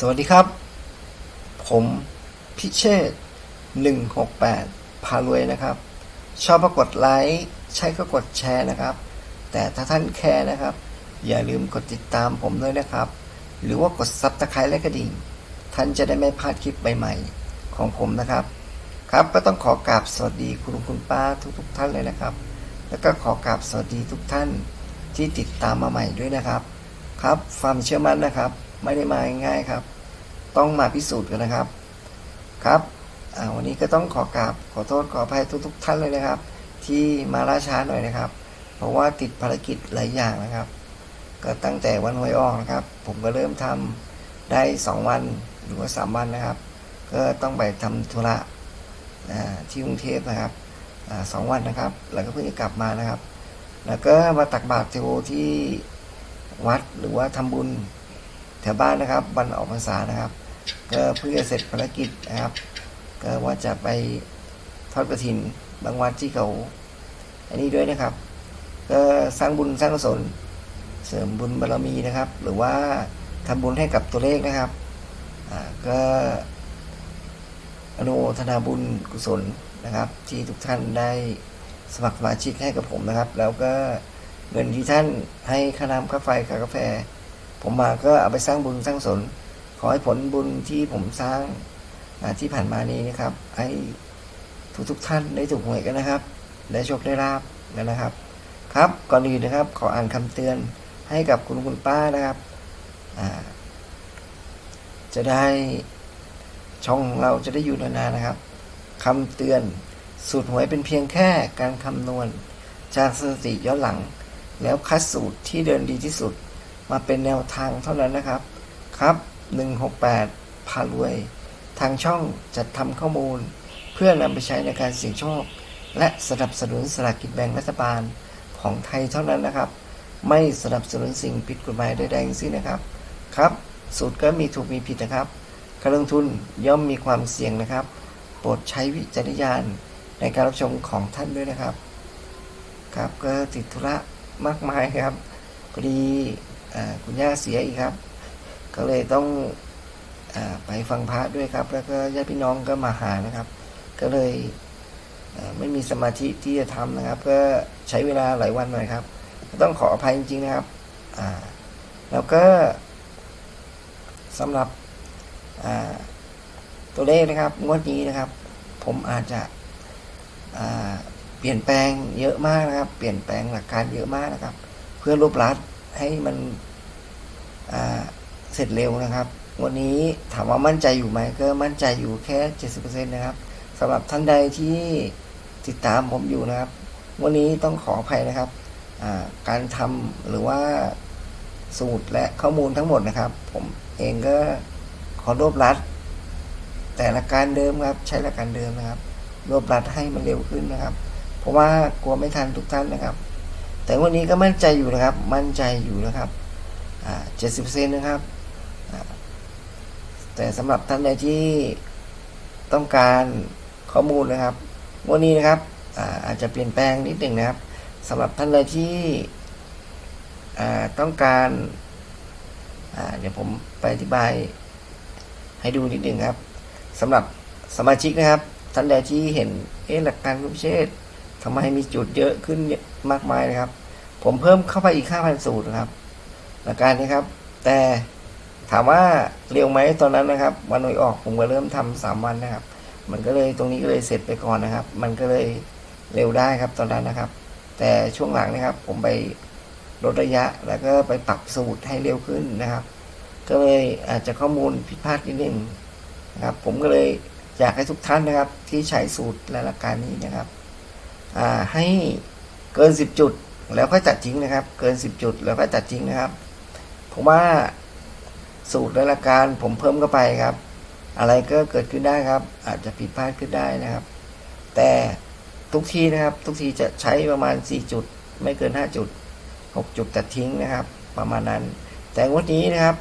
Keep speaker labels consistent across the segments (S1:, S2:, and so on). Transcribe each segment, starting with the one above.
S1: สวัสดีครับ ผมพิเชษ168 พารวยนะครับ ชอบก็กดไลค์ ใช่ก็กดแชร์นะครับ แต่ถ้าท่านแคร์นะครับ อย่าลืมกดติดตามผมด้วยนะครับ หรือว่ากดซับตะไคร้และกระดิ่ง ท่านจะได้ไม่พลาดคลิปใหม่ๆ ของผมนะครับ ครับก็ต้องขอกราบสวัสดีคุณลุงคุณป้าทุกๆทท่านเลยนะครับ แล้วก็ขอกราบสวัสดีทุกท่านที่ติดตามมาใหม่ด้วยนะครับ ครับความเชื่อมั่นนะครับ ไม่ได้มาง่ายๆครับ ต้องมาพิสูจน์กันนะครับครับวันนี้ก็ต้องขอกราบขอโทษขออภัยทุกๆท่านเลยนะครับ ที่มาล่าช้าหน่อยนะครับ เพราะว่าติดภารกิจหลายอย่างนะครับ ก็ตั้งแต่วันหวยออกนะครับ ผมก็เริ่มทำได้สองวันหรือว่าสามวันนะครับ ก็ต้องไปทำธุระที่กรุงเทพนะครับสองวันนะครับ แล้วก็เพิ่งจะกลับมานะครับ แล้วก็มาตักบาตรเทโวที่วัดหรือว่าทำบุญ แถวบ้านนะครับ วันออกพรรษานะครับ ก็เพื่อเสร็จภารกิจนะครับ ก็ว่าจะไปทอดกระถินบางวัดที่เขา อันนี้ด้วยนะครับ ก็สร้างบุญสร้างกุศลเสริมบุญบารมีนะครับ หรือว่าทำบุญให้กับตัวเลขนะครับอ่าก็อนุโมทนาบุญกุศลนะครับ ที่ทุกท่านได้สมัครสมาชิกให้กับผมนะครับ แล้วก็เงินที่ท่านให้ค่าน้ำค่าไฟค่ากาแฟ ผมมาก็เอาไปสร้างบุญสร้างกุศลขอให้ผลบุญที่ผมสร้างที่ผ่านมานี้นะครับ ให้ทุกทุกท่านได้ถูกหวยกันนะครับ ได้โชคได้ลาบกันนะครับ ครับก่อนอื่นนะครับ ขออ่านคำเตือนให้กับคุณคุณป้านะครับจะได้ช่องเราจะได้อยู่นานๆนะครับคำเตือนสูตรหวยเป็นเพียงแค่การคำนวณ จากสถิติย้อนหลัง แล้วคัดสูตรที่เดินดีที่สุด มาเป็นแนวทางเท่านั้นนะครับ ครับ 168 พารวย ทางช่องจัดทำข้อมูล เพื่อนำไปใช้ในการเสี่ยงโชค และสนับสนุนสลากกินแบ่งรัฐบาลของไทยเท่านั้นนะครับ ไม่สนับสนุนสิ่งผิดกฎหมายใดๆทั้งสิ้นนะครับ ครับ สูตรก็มีถูกมีผิดนะครับ การลงทุนย่อมมีความเสี่ยงนะครับ โปรดใช้วิจารณญาณในการรับชมของท่านด้วยนะครับ ครับก็ติดธุระมากมายครับพอดี คุณย่าเสียอีกครับ ก็เลยต้องอไปฟังพระด้วยครับ แล้วก็ญาติพี่น้องก็มาหานะครับ ก็เลยไม่มีสมาธิที่จะทำนะครับ ก็ใช้เวลาหลายวันหน่อยครับ ต้องขออภัยจริงๆนะครับแล้วก็สำหรับตัวเลขนะครับ งวดนี้นะครับ ผมอาจจะเปลี่ยนแปลงเยอะมากนะครับ เปลี่ยนแปลงหลักการเยอะมากนะครับ เพื่อรวบรัด ให้มันเสร็จเร็วนะครับ วันนี้ถามว่ามั่นใจอยู่ไหมก็มั่นใจอยู่แค่70%นะครับสำหรับท่านใดที่ติดตามผมอยู่นะครับ วันนี้ต้องขออภัยนะครับาการทำหรือว่าสูตรและข้อมูลทั้งหมดนะครับ ผมเองก็ขอรวบรัด แต่ลัการเดิมครับ ใช้ลักการเดิมนะครับ รวบรัดให้มันเร็วขึ้นนะครับ เพราะว่ากลัวไม่ทันทุกท่านนะครับ แต่วันนี้ก็มั่นใจอยู่นะครับ มั่นใจอยู่นะครับอ่าเจ็ดสิบเซนนะครับ แต่สำหรับท่านใดที่ต้องการข้อมูลนะครับ วันนี้นะครับอ่าอาจจะเปลี่ยนแปลงนิดหนึ่งนะครับสำหรับท่านใดที่อ่าต้องการอ่าเดี๋ยวผมไปอธิบายให้ดูนิดหนึ่งครับสำหรับสมาชิกนะครับ ท่านใดที่เห็นเอ๊ะหลักการรูปเชษ ทำไมมีจุดเยอะขึ้นมากมายนะครับ ผมเพิ่มเข้าไปอีก 5,000 สูตรนะครับหลักการนี้ครับ แต่ถามว่าเร็วไหมตอนนั้นนะครับ วันหวยออกผมก็เริ่มทำสามวันนะครับ มันก็เลยตรงนี้ก็เลยเสร็จไปก่อนนะครับ มันก็เลยเร็วได้ครับตอนนั้นนะครับ แต่ช่วงหลังนะครับ ผมไปลดระยะแล้วก็ไปปรับสูตรให้เร็วขึ้นนะครับ ก็เลยอาจจะข้อมูลผิดพลาดนิดนึงนะครับ ผมก็เลยอยากให้ทุกท่านนะครับ ที่ใช้สูตรและหลักการนี้นะครับ ให้เกินสิบจุดแล้วค่อยตัดทิ้งนะครับ เกินสิบจุดแล้วค่อยตัดทิ้งนะครับ ผมว่าสูตรและหลักการผมเพิ่มเข้าไปครับ อะไรก็เกิดขึ้นได้ครับ อาจจะผิดพลาดขึ้นได้นะครับ แต่ทุกทีนะครับ ทุกทีจะใช้ประมาณสี่จุด ไม่เกินห้าจุดหกจุดตัดทิ้งนะครับ ประมาณนั้น แต่งวดนี้นะครับ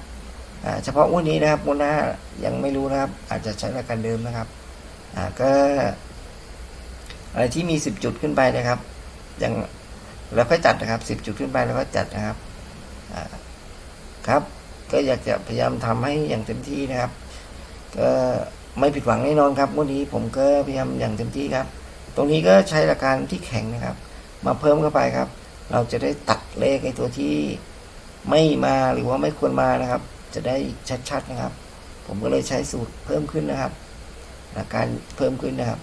S1: เฉพาะงวดนี้นะครับงวดหน้ายังไม่รู้นะครับ อาจจะใช้หลักการเดิมนะครับก็ อะไรที่มีสิบจุดขึ้นไปนะครับ อย่างแล้วค่อยจัดนะครับสิบจุดขึ้นไปแล้วก็จัดนะครับครับ ก็อยากจะพยายามทำให้อย่างเต็มที่นะครับ ก็ไม่ผิดหวังแน่นอนครับวันนี้ผมก็พยายามอย่างเต็มที่ครับ ตรงนี้ก็ใช้หลักการที่แข็งนะครับ มาเพิ่มเข้าไปครับ เราจะได้ตัดเลขไอ้ตัวที่ไม่มาหรือว่าไม่ควรมานะครับ จะได้ชัดๆนะครับ ผมก็เลยใช้สูตรเพิ่มขึ้นนะครับหลักการเพิ่มขึ้นนะครับ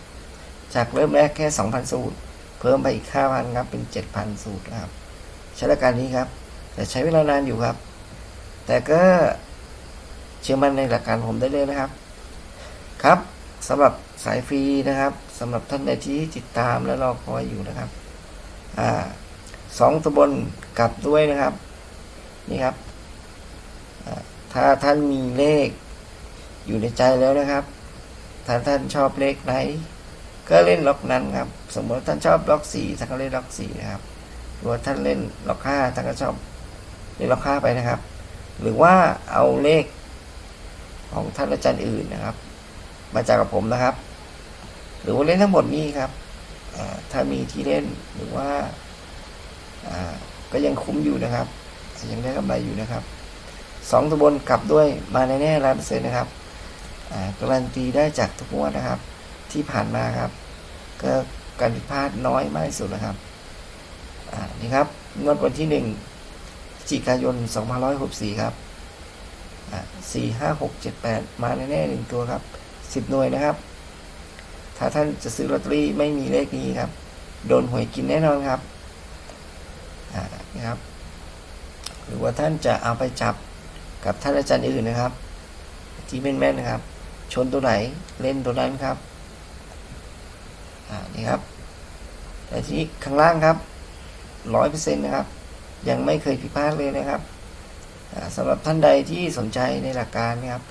S1: จากเริ่มแรกแค่ 2,000 สูตร เพิ่มไปอีก 5,000 ครับ เป็น 7,000 สูตรนะครับ ใช้หลักการนี้ครับ แต่ใช้เวลานานอยู่ครับ แต่ก็เชื่อมั่นในหลักการผมได้เลยนะครับ ครับสำหรับสายฟรีนะครับสำหรับท่านใดที่ติดตามและรอคอยอยู่นะครับอ่าสองตัวบนกลับด้วยนะครับ นี่ครับ ถ้าท่านมีเลขอยู่ในใจแล้วนะครับ ถ้าท่านชอบเลขไหน ก็เล่นล็อกนั้นครับ สมมติท่านชอบล็อกสี่ท่านก็เล่นล็อกสี่นะครับหรือว่าท่านเล่นล็อกห้าท่านก็ชอบเล่นล็อกห้าไปนะครับ หรือว่าเอาเลขของท่านอาจารย์อื่นนะครับ มาจากกับผมนะครับ หรือว่าเล่นทั้งหมดนี้ครับถ้ามีที่เล่นหรือว่าก็ยังคุ้มอยู่นะครับยังได้กำไรอยู่นะครับสองตัวบนกลับด้วยมาแน่ๆร้อยเปอร์เซ็นต์นะครับการันตีได้จากทุกงวดนะครับ ที่ผ่านมาครับ ก็การผิดพลาดน้อยมากที่สุดนะครับอ่านี่ครับงวดวันที่หนึ่งพฤศจิกายน2564 ครับสี่ห้าหกเจ็ดแปดมาแน่ๆหนึ่งตัวครับสิบหน่วยนะครับ ถ้าท่านจะซื้อลอตเตอรี่ไม่มีเลขนี้ครับ โดนหวยกินแน่นอนครับอ่านะครับ หรือว่าท่านจะเอาไปจับกับท่านอาจารย์อื่นนะครับ ที่แม่นๆนะครับ ชนตัวไหนเล่นตัวนั้นครับ อ่านี่ครับ แต่ที่ข้างล่างครับร้อยเปอร์เซ็นต์นะครับ ยังไม่เคยผิดพลาดเลยนะครับสำหรับท่านใดที่สนใจในหลักการนะครับ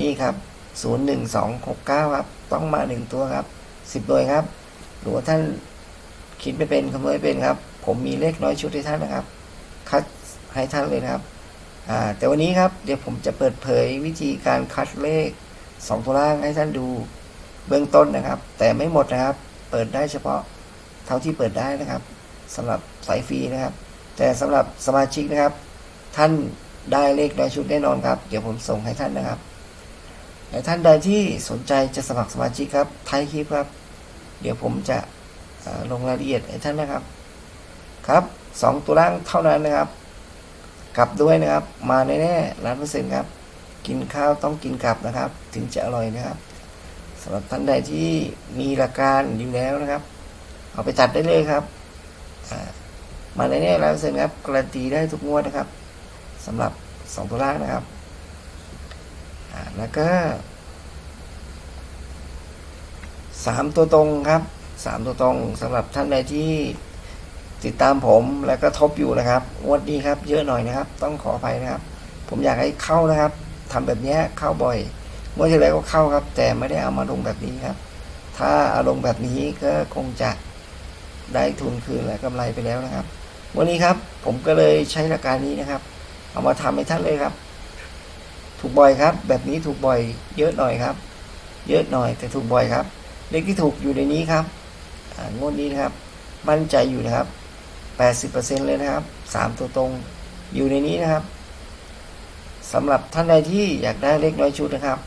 S1: นี่ครับศูนย์หนึ่งสองหกเก้าครับ ต้องมาหนึ่งตัวครับสิบหน่วยครับ หรือว่าท่านคิดไม่เป็นคำนวณไม่เป็นครับ ผมมีเลขน้อยชุดให้ท่านนะครับ คัดให้ท่านเลยนะครับ แต่วันนี้ครับ เดี๋ยวผมจะเปิดเผยวิธีการคัดเลขสองตัวล่างให้ท่านดู เบื้องต้นนะครับ แต่ไม่หมดนะครับ เปิดได้เฉพาะเท่าที่เปิดได้นะครับสำหรับสายฟรีนะครับ แต่สำหรับสมาชิกนะครับ ท่านได้เลขน้อยชุดแน่นอนครับ เดี๋ยวผมส่งให้ท่านนะครับแต่ท่านใดที่สนใจจะสมัครสมาชิกครับท้ายคลิปครับ เดี๋ยวผมจะลงรายละเอียดให้ท่านนะครับ ครับสองตัวล่างเท่านั้นนะครับ กลับด้วยนะครับ มาแน่ๆร้านเปอร์เซ็นต์ครับ กินข้าวต้องกินกลับนะครับ ถึงจะอร่อยนะครับำหรับท่านใดที่มีหลักการอยู่แล้วนะครับ เอาไปจัดได้เลยครับอ่ามาแน่ๆร้านเปอร์เซ็นต์ครับการันตีได้ทุกงวดนะครับสำหรับสองตัวล่างนะครับแล้วก็สามตัวตรงครับสามตัวตรงสำหรับท่านใดที่ติดตามผมแล้วก็ทบอยู่นะครับงวดนี้ครับ เยอะหน่อยนะครับ ต้องขออภัยนะครับ ผมอยากให้เข้านะครับทำแบบนี้เข้าบ่อย งวดที่แล้วก็เข้าครับ แต่ไม่ได้เอามาลงแบบนี้ครับ ถ้าเอาลงแบบนี้ก็คงจะได้ทุนคืนและกำไรไปแล้วนะครับ วันนี้ครับผมก็เลยใช้หลักการนี้นะครับ เอามาทำให้ท่านเลยครับ ถูกบ่อยครับ แบบนี้ถูกบ่อย เยอะหน่อยครับ เยอะหน่อยแต่ถูกบ่อยครับ เลขที่ถูกอยู่ในนี้ครับงวดนี้นะครับ มั่นใจอยู่นะครับ 80%เลยนะครับสามตัวตรงอยู่ในนี้นะครับสำหรับท่านใดที่อยากได้เลขน้อยชุดนะครับ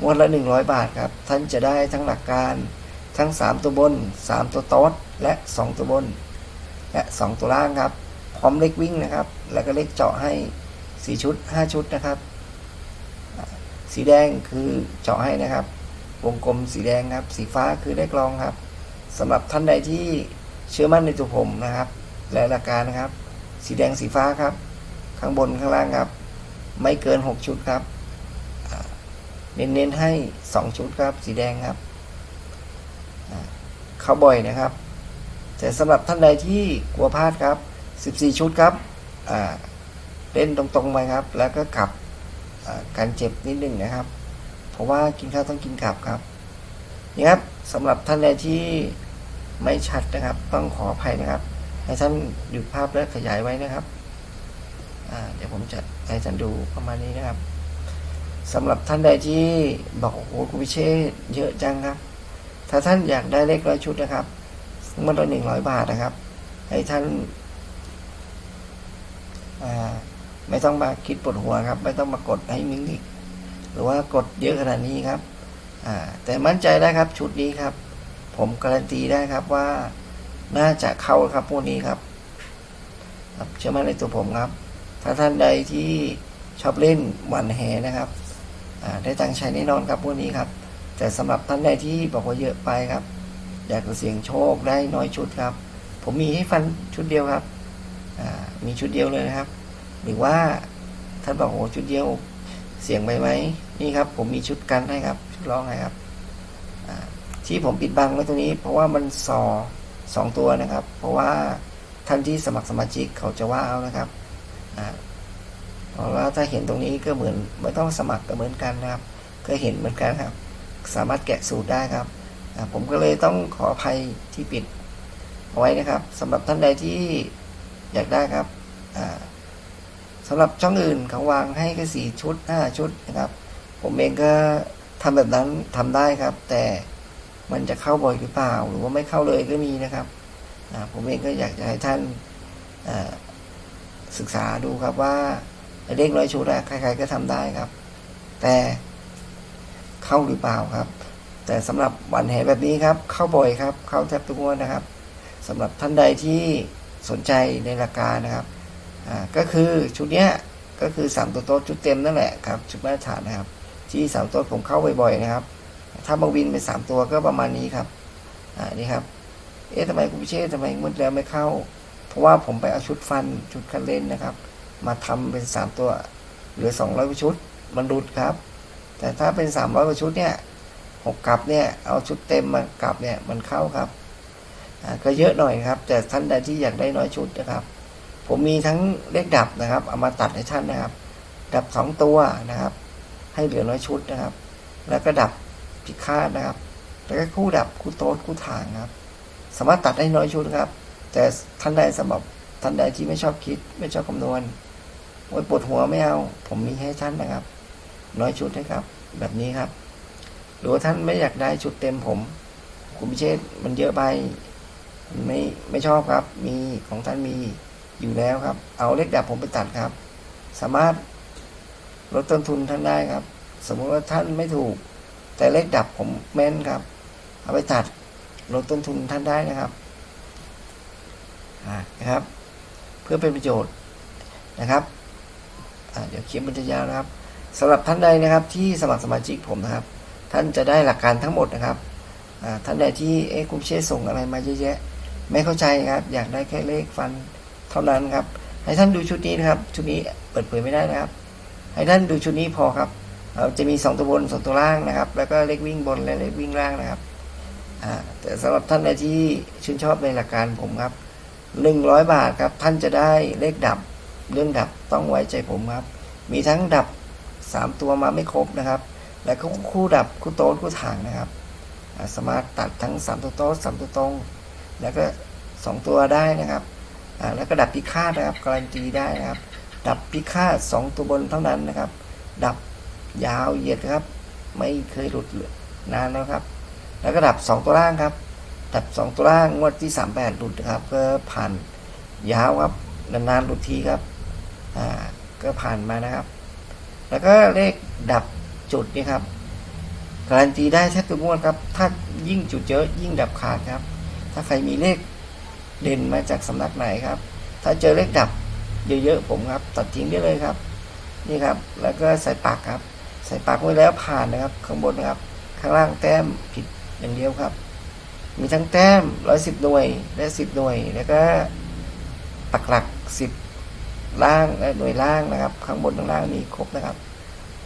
S1: งวดละ 100 บาทครับ ท่านจะได้ทั้งหลักการทั้ง 3 ตัวบน 3 ตัวโต๊ดและ 2 ตัวบน และ 2 ตัวล่างครับ พร้อมเลขวิ่งนะครับ แล้วก็เลขเจาะให้ 4 ชุด 5 ชุดนะครับ สีแดงคือเจาะให้นะครับ วงกลมสีแดงครับ สีฟ้าคือเลขรองครับสำหรับท่านใดที่เชื่อมั่นในตัวผมนะครับ และหลักการนะครับ สีแดงสีฟ้าครับ ข้างบนข้างล่างครับ ไม่เกิน 6 ชุดครับ เน้นๆให้ 2 ชุดครับ สีแดงครับเข้าบ่อยนะครับ แต่สำหรับท่านใดที่กลัวพลาดครับ 14 ชุดครับเล่นตรงๆไปครับ แล้วก็กลับการเจ็บนิดนึงนะครับ เพราะว่ากินข้าวต้องกินกลับครับนี่ครับสำหรับท่านใดที่ไม่ชัดนะครับ ต้องขออภัยนะครับ ให้ท่านหยุดภาพและขยายไว้นะครับเดี๋ยวผมจะให้ท่านดูประมาณนี้นะครับ สำหรับท่านใดที่บอกโอ้โหคุณพิเชษเยอะจังครับ ถ้าท่านอยากได้เลขร้อยชุดนะครับมันละหนึ่งร้อยบาทนะครับ ให้ท่านาไม่ต้องมาคิดปวดหัวครับ ไม่ต้องมากดให้มิ้งอีกหรือว่ากดเยอะขนาดนี้ครับแต่มั่นใจได้ครับชุดนี้ครับ ผมการันตีได้ครับว่าน่าจะเข้าครับพวกนี้ครับครับเชื่อมั่นในตัวผมครับ ถ้าท่านใดที่ชอบเล่นหวันแหนะครับ ได้ตังค์ใช้แน่นอนครับพวกนี้ครับ แต่สำหรับท่านใดที่บอกว่าเยอะไปครับ อยากจะเสี่ยงโชคได้น้อยชุดครับ ผมมีให้ฟันชุดเดียวครับมีชุดเดียวเลยนะครับ หรือว่าท่านบอกโอ้ชุดเดียวเสี่ยงไปไหมนี่ครับ ผมมีชุดกันให้ครับชุดรองให้ครับที่ผมปิดบังไว้ตรงนี้ เพราะว่ามันซอสองตัวนะครับ เพราะว่าท่านที่สมัครสมาชิกเขาจะว่าเอานะครับ ว่าถ้าเห็นตรงนี้ก็เหมือนไม่ต้องสมัครก็เหมือนกันนะครับ ก็เห็นเหมือนกันครับ สามารถแกะสูตรได้ครับ ผมก็เลยต้องขออภัยที่ปิดเอาไว้นะครับสำหรับท่านใดที่อยากได้ครับอ่าสำหรับช่องอื่นเขาวางให้แค่สี่ชุดห้าชุดนะครับ ผมเองก็ทำแบบนั้นทำได้ครับ แต่มันจะเข้าบ่อยหรือเปล่า หรือว่าไม่เข้าเลยก็มีนะครับผมเองก็อยากจะให้ท่านศึกษาดูครับว่า เลขร้อยชุดอะใครๆก็ทำได้ครับ แต่เข้าหรือเปล่าครับ แต่สำหรับวันแห่แบบนี้ครับ เข้าบ่อยครับ เข้าแทบทุกงวดนะครับสำหรับท่านใดที่สนใจในราคานะครับอ่าก็คือชุดเนี้ยก็คือสามตัวโต๊ะชุดเต็มนั่นแหละครับชุดมาตรฐานนะครับ ที่สามตัวผมเข้าบ่อยๆนะครับ ถ้ามาวินเป็นสามตัวก็ประมาณนี้ครับอ่านี่ครับเอ๊ะทำไมคุณพิเชษทำไมมุดแล้วไม่เข้า เพราะว่าผมไปเอาชุดฟันชุดคันเล่นนะครับ มาทำเป็นสามตัวหลือสองร้อยกว่าชุดมันรุดครับ แต่ถ้าเป็นสามร้อยกว่าชุดเนี่ยหกกลับเนี่ยเอาชุดเต็มมากลับเนี่ยมันเข้าครับก็เยอะหน่อยครับ แต่ท่านใดที่อยากได้น้อยชุดนะครับ ผมมีทั้งเลขดับนะครับเอามาตัดให้ท่านนะครับ ดับสองตัวนะครับ ให้เหลือน้อยชุดนะครับ แล้วก็ดับพิฆาตนะครับแล้วก็คู่ดับคู่โต๊ดคู่ถางครับ สามารถตัดได้น้อยชุดครับ แต่ท่านใดสำหรับท่านใดที่ไม่ชอบคิดไม่ชอบคำนวณ โอ้ยปวดหัวไม่เอา ผมมีให้ท่านนะครับ น้อยชุดนะครับ แบบนี้ครับ หรือว่าท่านไม่อยากได้ชุดเต็มผม คุณพิเชษมันเยอะไป ไม่ไม่ชอบครับ มีของท่านมีอยู่แล้วครับ เอาเลขดับผมไปตัดครับ สามารถลดต้นทุนท่านได้ครับ สมมติว่าท่านไม่ถูก แต่เลขดับผมแม่นครับ เอาไปตัดลดต้นทุนท่านได้นะครับอ่านะครับ เพื่อเป็นประโยชน์นะครับ เดี๋ยวเขียนบรรยายนะครับสำหรับท่านใดนะครับที่สมัครสมาชิกผมนะครับ ท่านจะได้หลักการทั้งหมดนะครับอ่าท่านใดที่เอ๊ะคุณเชษส่งอะไรมาเยอะแยะ ไม่เข้าใจครับ อยากได้แค่เลขฟันเท่านั้นครับ ให้ท่านดูชุดนี้นะครับ ชุดนี้เปิดเผยไม่ได้นะครับ ให้ท่านดูชุดนี้พอครับเราจะมี 2 ตัวบน2ตัวล่างนะครับ แล้วก็เลขวิ่งบนและเลขวิ่งล่างนะครับแต่สำหรับท่านใดที่ชื่นชอบในหลักการผมครับ 100 บาทครับ ท่านจะได้เลขดับ เรื่องดับต้องไว้ใจผมครับ มีทั้งดับ 3 ตัวมาไม่ครบนะครับ แล้วก็คู่ดับคู่โต๊ดคู่ถางนะครับสามารถตัดทั้ง 3 ตัวโต๊ด3ตัวตรง แล้วก็ 2 ตัวได้นะครับแล้วก็ดับพิฆาตนะครับการันตีได้นะครับ ดับพิฆาตสองตัวบนเท่านั้นนะครับ ดับยาวเหยียดครับ ไม่เคยหลุดนานแล้วครับ แล้วก็ดับสองตัวล่างครับ ดับสองตัวล่างงวดที่สามแปดหลุดนะครับก็ผ่านยาวครับนานๆหลุดทีครับ อ่าก็ผ่านมานะครับ แล้วก็เลขดับจุดนี่ครับการันตีได้แทบทุกงวดครับ ถ้ายิ่งจุดเยอะยิ่งดับขาดครับ ถ้าใครมีเลขเด่นมาจากสำนักไหนครับ ถ้าเจอเลขดับเยอะๆผมครับ ตัดทิ้งได้เลยครับ นี่ครับ แล้วก็ใส่ปากครับ ใส่ปากไว้แล้วผ่านนะครับ ข้างบนนะครับ ข้างล่างแต้มผิดอย่างเดียวครับ มีทั้งแต้มร้อยสิบหน่วยและสิบหน่วย แล้วก็ปักหลักสิบ ล่างและหน่วยล่างนะครับ ข้างบนข้างล่างมีครบนะครับ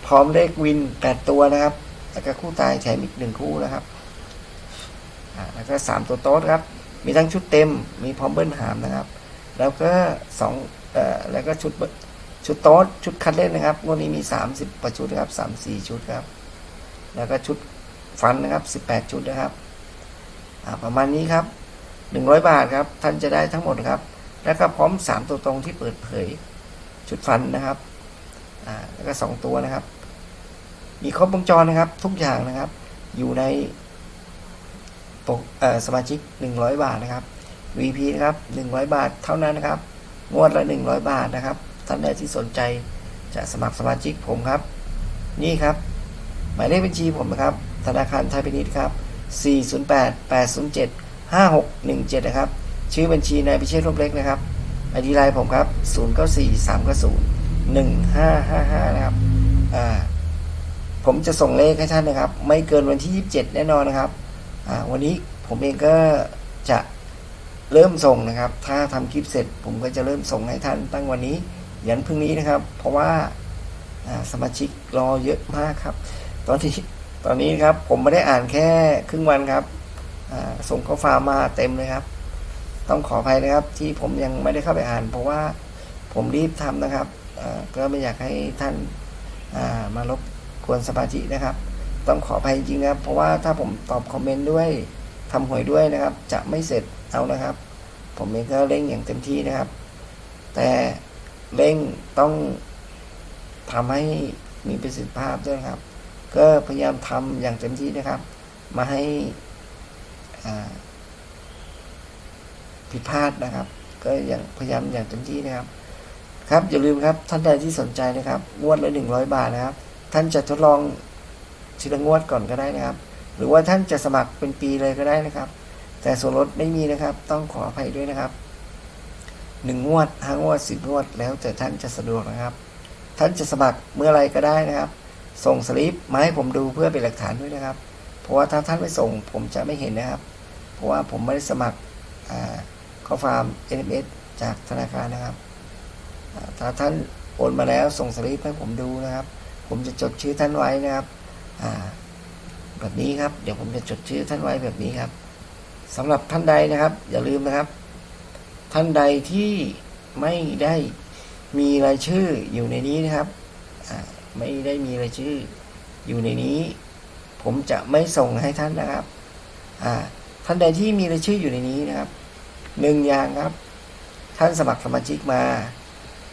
S1: พร้อมเลขวินแปดตัวนะครับแล้วก็คู่ตายแถมอีกหนึ่งคู่นะครับแล้วก็สามตัวโต๊ดครับ มีทั้งชุดเต็มมีพร้อมเบิ้ลหามนะครับ แล้วก็สองแล้วก็ชุดชุดโต๊ดชุดคัดเล่นนะครับงวดนี้มีสามสิบประชุดนะครับสามสี่ชุดครับ แล้วก็ชุดฟันนะครับสิบแปดชุดนะครับประมาณนี้ครับหนึ่งร้อยบาทครับ ท่านจะได้ทั้งหมดครับ แล้วก็พร้อมสามตัวตรงที่เปิดเผยชุดฟันนะครับแล้วก็สองตัวนะครับ มีครบวงจรนะครับทุกอย่างนะครับ อยู่ในปกสมาชิก 100 บาทนะครับ VP นะครับ 100 บาทเท่านั้นนะครับ งวดละ 100 บาทนะครับ ท่านใดที่สนใจจะสมัครสมาชิกผมครับ นี่ครับ หมายเลขบัญชีผมนะครับ ธนาคารไทยพาณิชย์ครับ 408 807 5617 นะครับ ชื่อบัญชีนายพิเชษร่มเล็กนะครับไอดีไลน์ผมครับ 094 390 1555 นะครับ อ่า ผมจะส่งเลขให้ท่านนะครับ ไม่เกินวันที่ 27 แน่นอนนะครับ อ่า วันนี้ผมเองก็จะเริ่มส่งนะครับ ถ้าทำคลิปเสร็จ ผมก็จะเริ่มส่งให้ท่านตั้งวันนี้ ยันพรุ่งนี้นะครับ เพราะว่าสมาชิกรอเยอะมากครับ ตอนนี้ตอนนี้ครับผมไม่ได้อ่านแค่ครึ่งวันครับส่งข้อความมาเต็มเลยครับ ต้องขออภัยนะครับที่ผมยังไม่ได้เข้าไปอ่าน เพราะว่าผมรีบทำนะครับก็ไม่อยากให้ท่านามารบกวนสมาธินะครับ ต้องขออภัยจริงๆนะครับ เพราะว่าถ้าผมตอบคอมเมนต์ด้วยทำหวยด้วยนะครับ จะไม่เสร็จเอานะครับ ผมเองก็เร่งอย่างเต็มที่นะครับ แต่เร่งต้องทำให้มีประสิทธิภาพด้วยครับ ก็พยายามทำอย่างเต็มที่นะครับ มาให้อ่า ผิดพลาดนะครับ ก็อย่างพยายามอย่างเต็มที่นะครับ ครับอย่าลืมครับท่านใดที่สนใจนะครับงวดละหนึ่งร้อยบาทนะครับ ท่านจะทดลองทีละงวดก่อนก็ได้นะครับ หรือว่าท่านจะสมัครเป็นปีเลยก็ได้นะครับ แต่ส่วนลดไม่มีนะครับ ต้องขออภัยด้วยนะครับหนึ่งงวดห้างวดสิบงวด แล้วแต่ท่านจะสะดวกนะครับ ท่านจะสมัครเมื่อไรก็ได้นะครับ ส่งสลิปมาให้ผมดูเพื่อเป็นหลักฐานด้วยนะครับ เพราะว่าถ้าท่านไม่ส่งผมจะไม่เห็นนะครับ เพราะว่าผมไม่ได้สมัครอ่า ข้อความ SMS จากธนาคารนะครับถ้าท่านโอนมาแล้วส่งสลิปให้ผมดูนะครับ ผมจะจดชื่อท่านไว้นะครับแบบนี้ครับ เดี๋ยวผมจะจดชื่อท่านไว้แบบนี้ครับสำหรับท่านใดนะครับ อย่าลืมนะครับ ท่านใดที่ไม่ได้มีรายชื่ออยู่ในนี้นะครับไม่ได้มีรายชื่ออยู่ในนี้ ผมจะไม่ส่งให้ท่านนะครับท่านใดที่มีรายชื่ออยู่ในนี้นะครับ หนึ่งอย่างครับ ท่านสมัครสมาชิกมา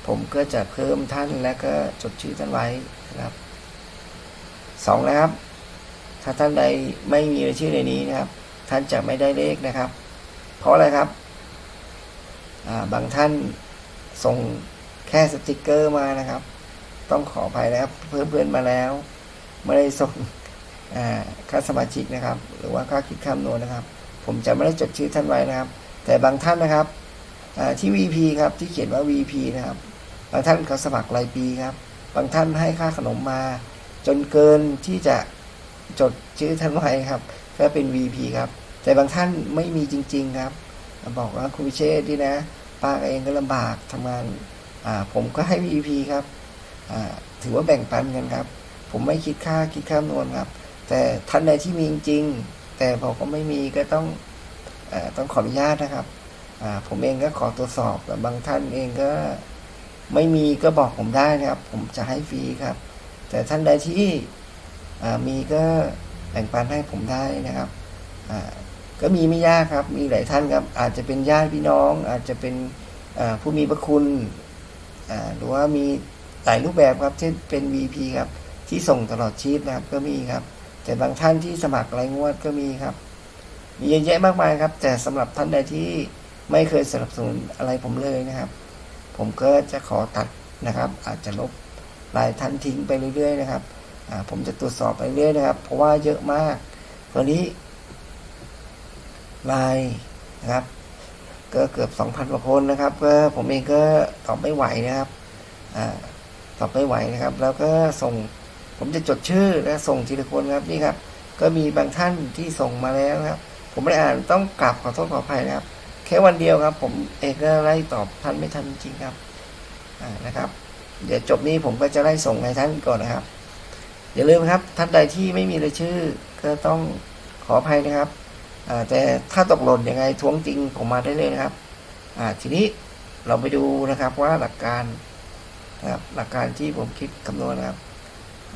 S1: ผมก็จะเพิ่มท่านและก็จดชื่อท่านไว้นะครับสองนะครับ ถ้าท่านใดไม่มีรายชื่อในนี้นะครับ ท่านจะไม่ได้เลขนะครับ เพราะอะไรครับาบางท่านส่งแค่สติกเกอร์มานะครับ ต้องขออภัยนะครับเพื่อนเพื่อนๆมาแล้ว ไม่ได้ส่งค่าสมาชิกนะครับ หรือว่าค่าคิดคำนวณนะครับ ผมจะไม่ได้จดชื่อท่านไว้นะครับ แต่บางท่านนะครับอ่าที่ VP ครับที่เขียนว่า VP นะครับ บางท่านเขาสมัครรายปีครับ บางท่านให้ค่าขนมมา จนเกินที่จะจดชื่อท่านไว้ครับ ก็เป็น VP ครับ แต่บางท่านไม่มีจริง ๆครับ บอกว่าคุณพิเชษที่นะป้าเองก็ลำบากทำงานผมก็ให้ VP ครับถือว่าแบ่งปันกันครับ ผมไม่คิดค่าคิดค่านวลครับ แต่ท่านใดที่มีจริง แต่ผมก็ไม่มีก็ต้อง ต้องขออนุญาตนะครับผมเองก็ขอตรวจสอบแต่บางท่านเองก็ไม่มีก็บอกผมได้นะครับ ผมจะให้ฟรีครับ แต่ท่านใดที่มีก็แบ่งปันให้ผมได้นะครับก็มีไม่ยากครับ มีหลายท่านครับ อาจจะเป็นญาติพี่น้อง อาจจะเป็นผู้มีพระคุณหรือว่ามีหลายรูปแบบครับ เช่นเป็น VP ครับ ที่ส่งตลอดชีพนะครับ ก็มีครับ แต่บางท่านที่สมัครรายงวดก็มีครับ มีเยอะแยะมากมายครับ แต่สำหรับท่านใดที่ไม่เคยสนับสนุนอะไรผมเลยนะครับ ผมก็จะขอตัดนะครับ อาจจะลบรายท่านทิ้งไปเรื่อยๆ นะครับผมจะตรวจสอบไปเรื่อยนะครับ เพราะว่าเยอะมากตอนนี้รายนะครับ ก็เกือบสองพันกว่าคนนะครับก็ผมเองก็ตอบไม่ไหวนะครับอตอบไม่ไหวนะครับ แล้วก็ส่งผมจะจดชื่อและส่งทีละคนครับนี่ครับ ก็มีบางท่านที่ส่งมาแล้วนะครับ ผมไม่ได้อ่านต้องกราบขอโทษขออภัยนะครับ แค่วันเดียวครับ ผมเองก็ไล่ตอบท่านไม่ทันจริงครับอ่านะครับ เดี๋ยวจบนี้ผมก็จะไล่ส่งให้ท่านก่อนนะครับ อย่าลืมครับท่านใดที่ไม่มีรายชื่อ ก็ต้องขออภัยนะครับอ่าแต่ถ้าตกหล่นยังไงท้วงจริงผมมาได้เลยนะครับอ่าทีนี้เราไปดูนะครับว่าหลักการนะครับหลักการที่ผมคิดคำนวณนะครับ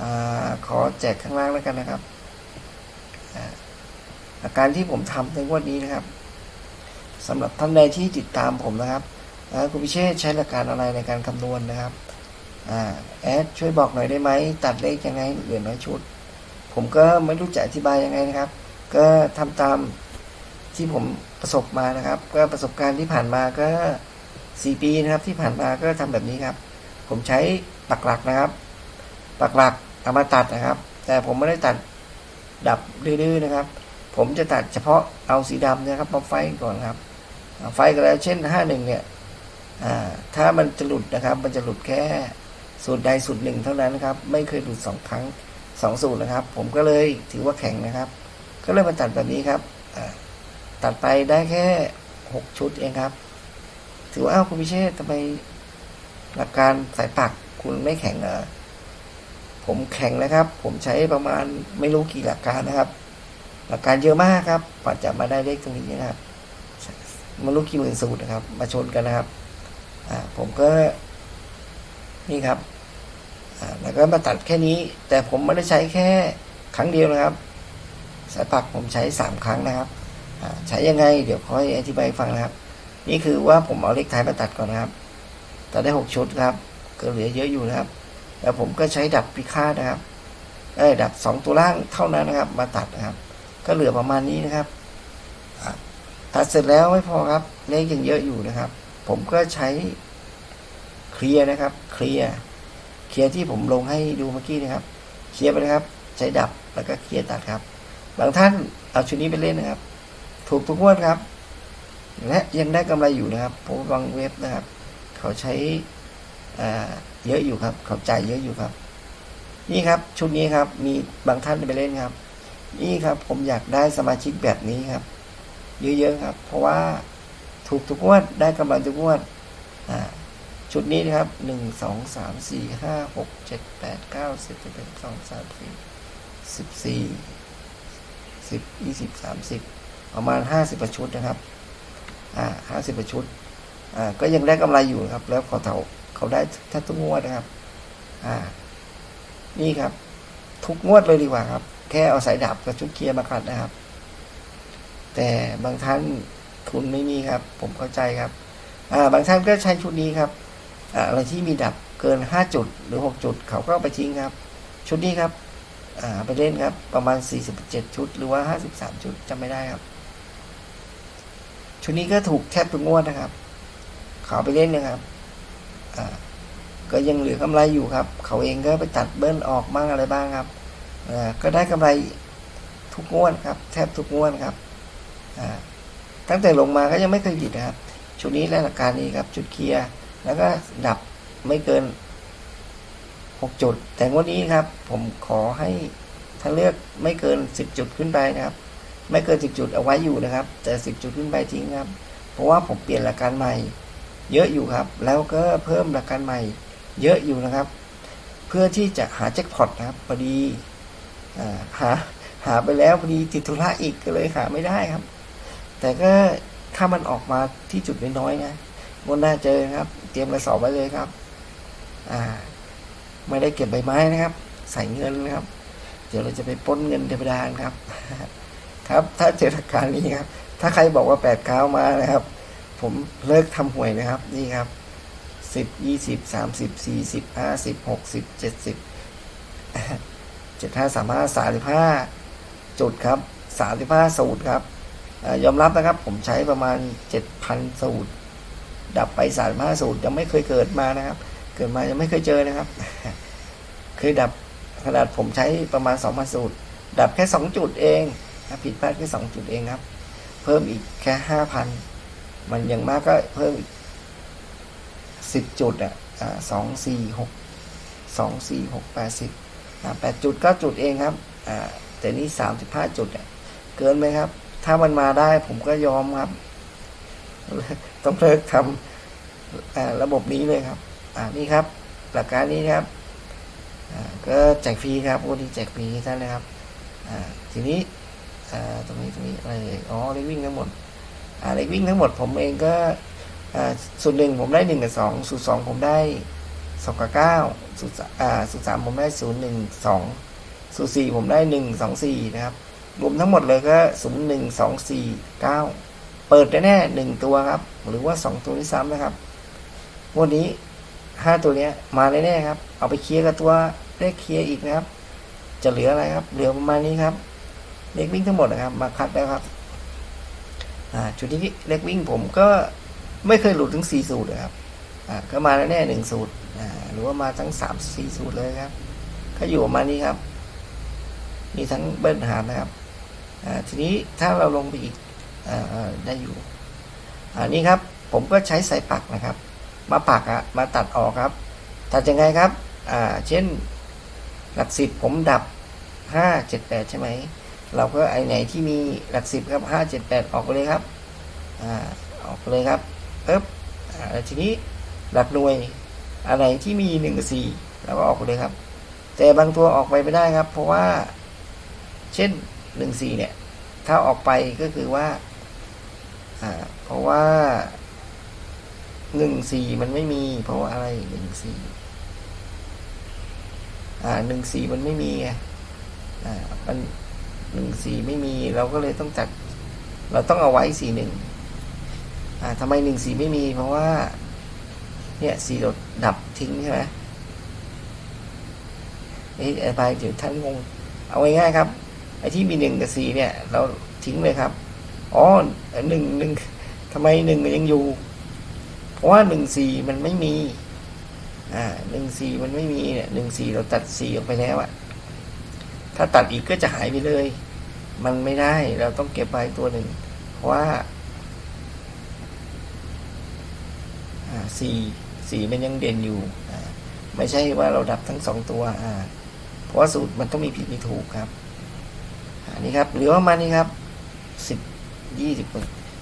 S1: อาขอแจกข้างล่างแล้วกันนะครับาการที่ผมทำในงวันนี้นะครับสำหรับท่านใดที่ติดตามผมนะครับคุณพิเชษใช้หลักการอะไรในการคำนวณนะครับอแอดช่วยบอกหน่อยได้ไหมตัดเลขยังไงเหลือน้อยชุด ผมก็ไม่รู้จะอธิบายยังไงนะครับ ก็ทำตามที่ผมประสบมานะครับ ก็ประสบการณ์ที่ผ่านมาก็สี่ปีนะครับที่ผ่านมาก็ทำแบบนี้ครับ ผมใช้ปักหลักนะครับ ปักหลักเอามาตัดนะครับ แต่ผมไม่ได้ตัดดับดื้อๆนะครับ ผมจะตัดเฉพาะเอาสีดำนะครับมาไฟก่อนครับไฟก็แล้วเช่นห้าหนึ่งเนี่ยถ้ามันจะหลุดนะครับ มันจะหลุดแค่สูตรใดสูตรหนึ่งเท่านั้นนะครับ ไม่เคยหลุดสองครั้งสองสูตรนะครับ ผมก็เลยถือว่าแข็งนะครับ ก็เลยมาตัดแบบนี้ครับตัดไปได้แค่หกชุดเองครับ ถือว่าอ้าวคุณพิเชษทำไมหลักการสายปักคุณไม่แข็งเหรอผมแข็งนะครับ ผมใช้ประมาณไม่รู้กี่หลักการนะครับ หลักการเยอะมากครับกว่าจะมาได้เลขตรงนี้นะครับมันรู้กี่หมื่นสูตรนะครับ มาชนกันนะครับอ่าผมก็นี่ครับอ่าแล้วก็มาตัดแค่นี้ แต่ผมไม่ได้ใช้แค่ครั้งเดียวนะครับ สายปักผมใช้สามครั้งนะครับอ่าใช้ยังไง เดี๋ยวค่อยอธิบายฟังนะครับ นี่คือว่าผมเอาเลขท้ายมาตัดก่อนนะครับตัดได้หกชุดครับก็เหลือเยอะอยู่นะครับ แล้วผมก็ใช้ดับพิฆาตนะครับเอ้ยดับสองตัวล่างเท่านั้นนะครับ มาตัดนะครับ ก็เหลือประมาณนี้นะครับตัดเสร็จแล้วไม่พอครับ เลขยังเยอะอยู่นะครับ ผมก็ใช้เคลียร์นะครับ เคลียร์เคลียร์ที่ผมลงให้ดูเมื่อกี้นะครับ เคลียร์ไปนะครับ ใช้ดับแล้วก็เคลียร์ตัดครับ บางท่านเอาชุดนี้ไปเล่นนะครับ ถูกทุกงวดครับ และยังได้กำไรอยู่นะครับเพราะบางเว็บนะครับ เขาใช้เยอะอยู่ครับ เขาจ่ายเยอะอยู่ครับ นี่ครับ ชุดนี้ครับ มีบางท่านไปเล่นครับ นี่ครับผมอยากได้สมาชิกแบบนี้ครับ เยอะๆครับ เพราะว่าถูกทุกงวดได้กำไรทุกงวดอ่าชุดนี้นะครับหนึ่งสองสามสี่ห้าหกเจ็ดแปดเก้าสิบสิบเอ็ดสองสามสี่สิบสี่สิบยี่สิบสามสิบประมาณห้าสิบชุดนะครับ อ่าห้าสิบชุด อ่า ก็ยังได้กำไรอยู่ครับ แล้วเขาเขาเขาได้แทบทุกงวดนะครับ อ่า นี่ครับ ทุกงวดเลยดีกว่าครับ แค่เอาสายดับกับชุดเคลียร์มาขัดนะครับ แต่บางท่านทุนไม่มีครับ ผมเข้าใจครับ อ่า บางท่านก็ใช้ชุดนี้ครับ อ่าอะไรที่มีดับเกินห้าจุดหรือหกจุด เขาก็าไปทิ้งครับ ชุดนี้ครับ อ่า ไปเล่นครับ ประมาณสี่สิบเจ็ดชุด หรือว่าห้าสิบสามชุดจำไม่ได้ครับ ชุดนี้ก็ถูกแทบทุกงวดนะครับ เขาไปเล่นนะครับ อ่า ก็ยังเหลือกำไรอยู่ครับ เขาเองก็ไปตัดเบิ้ลออกบ้างอะไรบ้างครับ ก็ได้กำไรทุกงวดครับ แทบทุกงวดครับ ตั้งแต่ลงมาก็ยังไม่เคยหยุดนะครับ ชุดนี้และหลักการนี้ครับ จุดเคลียร์ แล้วก็ดับไม่เกินหกจุด แต่งวดนี้ครับ ผมขอให้ถ้าเลือกไม่เกินสิบจุดขึ้นไปนะครับ ไม่เกินสิบจุดเอาไว้อยู่นะครับ แต่สิบจุดขึ้นไปทิ้งครับ เพราะว่าผมเปลี่ยนหลักการใหม่ เยอะอยู่ครับ แล้วก็เพิ่มหลักการใหม่ เยอะอยู่นะครับ เพื่อที่จะหาแจ็คพอตนะครับพอดี หาหาไปแล้วพอดีติดธุระอีกก็เลยหาไม่ได้ครับ แต่ก็ถ้ามันออกมาที่จุดน้อยๆนะงวดหน้าเจอครับ เตรียมกระสอบไว้เลยครับ อ่า ไม่ได้เก็บใบไม้นะครับ ใส่เงินนะครับ เดี๋ยวเราจะไปป้นเงินเทวดาครับ ครับ ถ้าเจอหลักการนี้ครับ ถ้าใครบอกว่าแปดเก้ามานะครับ ผมเลิกทำหวยนะครับ นี่ครับสิบยี่สิบสามสิบสี่สิบห้าสิบหกสิบเจ็ดสิบ เจ็ดห้าสามห้าสามสิบห้าจุดครับสามสิบห้าสูตรครับอยอมรับนะครับผมใช้ประมาณเจ็ดพันสูตร ดับไปสามห้าสูตรยังไม่เคยเกิดมานะครับ เกิดมายังไม่เคยเจอนะครับ เคยดับขนาดผมใช้ประมาณสองพันสูตร ดับแค่สองจุดเองผิดพลาดแค่สองจุดเองครับ เพิ่มอีกแค่ห้าพันมันอย่างมากก็เพิ่มอีกสิบจุดอะอ่าสองสี่หกสองสี่หกแปดสิบ แปดจุดก็จุดเองครับอ่าแต่นี่สามสิบห้าจุดอะเกินไหมครับ ถ้ามันมาได้ผมก็ยอมครับ ต้องเลิกทำอ่าระบบนี้เลยครับ อ่านี่ครับ หลักการนี้ครับอ่าก็แจกฟรีครับวันนี้แจกฟรีท่านนะครับอ่าทีนี้อ่าตรงนี้ตรงนี้อะไรอ๋อเลขวิ่งทั้งหมดอ่าเลขวิ่งทั้งหมดผมเองก็อ่าสูตรหนึ่งผมได้หนึ่งกับสองสูตรสองผมได้ สองกับเก้าสูตรสาอ่าสูตรสามผมได้ศูนย์หนึ่งสองสูตรสี่ผมได้หนึ่งสองสี่นะครับ รวมทั้งหมดเลยก็ศูนย์หนึ่งสองสี่เก้าเปิดแน่หนึ่งตัวครับ หรือว่าสองตัวที่ซ้ำนะครับวันนี้ห้าตัวเนี้ยมาแน่ๆครับ เอาไปเคลียร์กับตัวเลขเคลียร์อีกนะครับ จะเหลืออะไรครับ เหลือประมาณนี้ครับเลขวิ่งทั้งหมดนะครับ มาคัดแล้วครับอ่าชุดนี้เลขวิ่งผมก็ไม่เคยหลุดถึงสี่สูตรนะครับ ก็มาแน่หนึ่งสูตรหรือว่ามาทั้งสามสี่สูตรเลยครับ ก็อยู่ประมาณนี้ครับ มีทั้งเบิ้ลหารนะครับทีนี้ถ้าเราลงไปอีกออได้อยู่อันนี้ครับผมก็ใช้สายปักนะครับ มาปักอะมาตัดออกครับ ตัดยังไงครับเช่นหลักสิบผมดับห้าเจ็ดแปดใช่ไหมเราก็ไอไหนที่มีหลักสิบครับห้าเจ็ดแปดออกไปเลยครับ อ่า ออกไปเลยครับปึ๊บอ่าทีนี้ หลักหน่วย อะไรที่มีหนึ่งสี่เราก็ออกไปเลยครับ แต่บางตัวออกไปไม่ได้ครับ เพราะว่า เช่นหนึ่งสี่เนี่ย ถ้าออกไปก็คือว่าอ่า เพราะว่าหนึ่งสี่มันไม่มี เพราะว่าอะไรหนึ่งสี่อ่าหนึ่งสี่มันไม่มีอ่ามันหนึ่งสี่ไม่มี เราก็เลยต้องจัด เราต้องเอาไว้สี่หนึ่งอ่าทำไมหนึ่งสี่ไม่มี เพราะว่า เนี่ยสี่เราดับทิ้งใช่ไหมเอ้ยไปเดี๋ยวท่านงงเอาง่ายๆครับไอ้ที่มีหนึ่งกับสี่เนี่ย เราทิ้งเลยครับอ๋อหนึ่งหนึ่งทำไมหนึ่งมันยังอยู่ เพราะว่าหนึ่งสี่มันไม่มี อ่าหนึ่งสี่มันไม่มีเนี่ยหนึ่งสี่เราตัดสี่ออกไปแล้วอะถ้าตัดอีกก็จะหายไปเลย มันไม่ได้เราต้องเก็บไว้ตัวหนึ่ง เพราะว่าอ่าสี่ สีมันยังเด่นอยู่ ไม่ใช่ว่าเราดับทั้งสองตัว เพราะว่าสูตรมันต้องมีผิดมีถูกครับ อันนี้ครับเหลือประมาณนี้ครับสิบยี่สิบ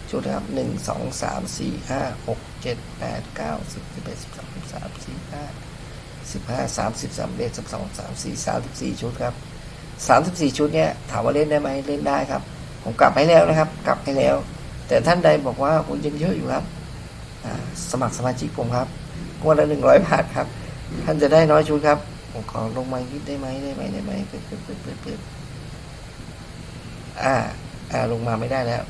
S1: ชุดครับหนึ่งสองสามสี่ห้าหกเจ็ดแปดเก้าสิบสิบเอ็ดสิบสองสิบสามสี่ห้าสิบห้าสามสิบสามเอ็ดสิบสองสามสี่สามสิบสี่ชุดครับสามสิบสี่ชุดเนี้ยถามว่าเล่นได้ไหมเล่นได้ครับ ผมกลับให้แล้วนะครับ กลับให้แล้ว แต่ท่านใดบอกว่าผมยังเยอะอยู่ครับสมัครสมาชิกผมครับ วดละหนึ่งร้อยบาทครับ ท่านจะได้น้อยชุดครับผมขอลงมานิดได้ไหมได้ไหมได้ไหมเปิดเปิดเปิดเปิดเปิดอ่า อ่าลงมาไม่ได้แล้ว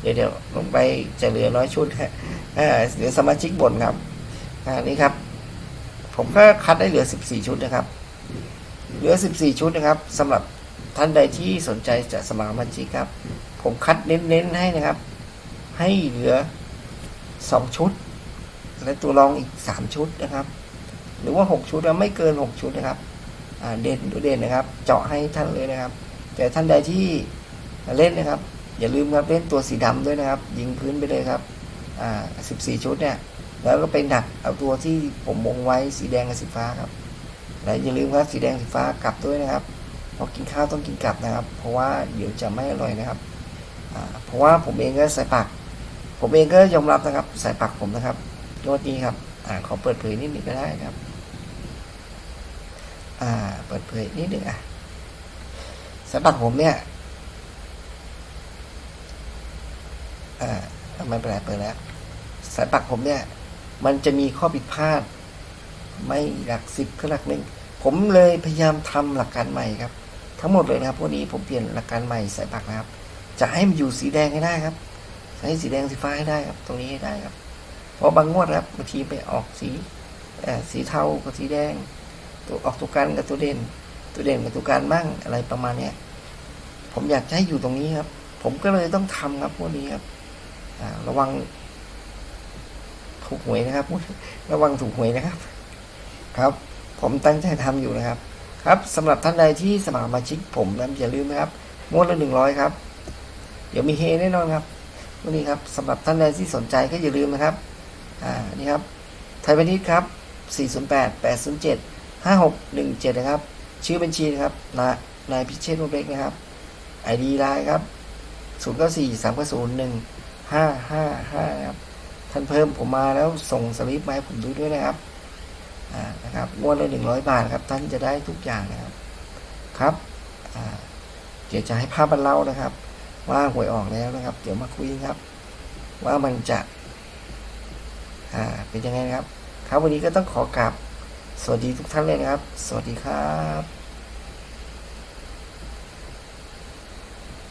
S1: เดี๋ยวเดี๋ยวลงไปจะเหลือน้อยชุดฮะอ่าเหลือสมาชิกบ่นครับ อ่านี่ครับ ผมก็คัดได้เหลือสิบสี่ชุดนะครับ เหลือสิบสี่ชุดนะครับสำหรับท่านใดที่สนใจจะสมัครสมาชิกครับ ผมคัดเน้นๆให้นะครับ ให้เหลือสองชุด และตัวรองอีกสามชุดนะครับ หรือว่าหกชุดแล้วไม่เกินหกชุดนะครับเด่นตัวเด่นนะครับ เจาะให้ท่านเลยนะครับ แต่ท่านใดที่เล่นนะครับ อย่าลืมครับเล่นตัวสีดำด้วยนะครับ ยิงพื้นไปเลยครับอ่าสิบสี่ชุดเนี่ย แล้วก็ไปหนักเอาตัวที่ผมวงไว้สีแดงกับสีฟ้าครับ และอย่าลืมครับสีแดงสีฟ้ากลับด้วยนะครับพอกินข้าวต้องกินกลับนะครับ เพราะว่าเดี๋ยวจะไม่อร่อยนะครับอ่าเพราะว่าผมเองก็ใส่ปักผมเองก็ยอมรับนะครับใส่ปักผมนะครับ ยอดนี้ครับ อ่าขอเปิดเผยนิดนึงก็ได้ครับ อ่า เปิดเผยนิดหนึ่งอะสายปักผมเนี่ย อ่าไม่เป็นไรเปิดแล้วสายปักผมเนี่ย มันจะมีข้อผิดพลาด ไม่หลักสิบก็หลักหนึ่งผมเลยพยายามทำหลักการใหม่ครับ ทั้งหมดเลยนะครับพวกนี้ผมเปลี่ยนหลักการใหม่สายปักนะครับ จะให้มันอยู่สีแดงให้ได้ครับ ให้สีแดงสีฟ้าให้ได้ครับ ตรงนี้ให้ได้ครับ เพราะบางงวดครับบางทีไปออกสีสีเทากับสีแดง ตัวออกตัวกันกับตัวเด่น ตัวเด่นกับตัวการบ้างอะไรประมาณเนี้ยผมอยากให้อยู่ตรงนี้ครับ ผมก็เลยต้องทำครับพวกนี้ครับระวังถูกหวยนะครับ ระวังถูกหวยนะครับ ครับ ผมตั้งใจทำอยู่นะครับ ครับสำหรับท่านใดที่สมัครมาชิกผมนะอย่าลืมนะครับงวดละหนึ่งร้อยครับ เดี๋ยวมีเฮแน่นอนครับวันนี้ครับสำหรับท่านใดที่สนใจก็อย่าลืมนะครับ อ่านี่ครับไทยพาณิชย์ครับ 408 807 5617 นะครับ ชื่อบัญชีนะครับนายนายพิเชษฐ์วงเล็กนะครับไอดีไลน์ครับ 094 390 1555ครับ ท่านเพิ่มผมมาแล้วส่งสลิปมาให้ผมดูด้วยนะครับอ่านะครับงวดละหนึ่งร้อยบาทครับ ท่านจะได้ทุกอย่างนะครับ ครับอ่าเดี๋ยวจะให้ภาพบรรเล่านะครับ ว่าหวยออกแล้วนะครับ เดี๋ยวมาคุยครับ ว่ามันจะ อ่าเป็นยังไงนะครับ ครับวันนี้ก็ต้องขอกราบสวัสดีทุกท่านเลยนะครับ สวัสดีครับ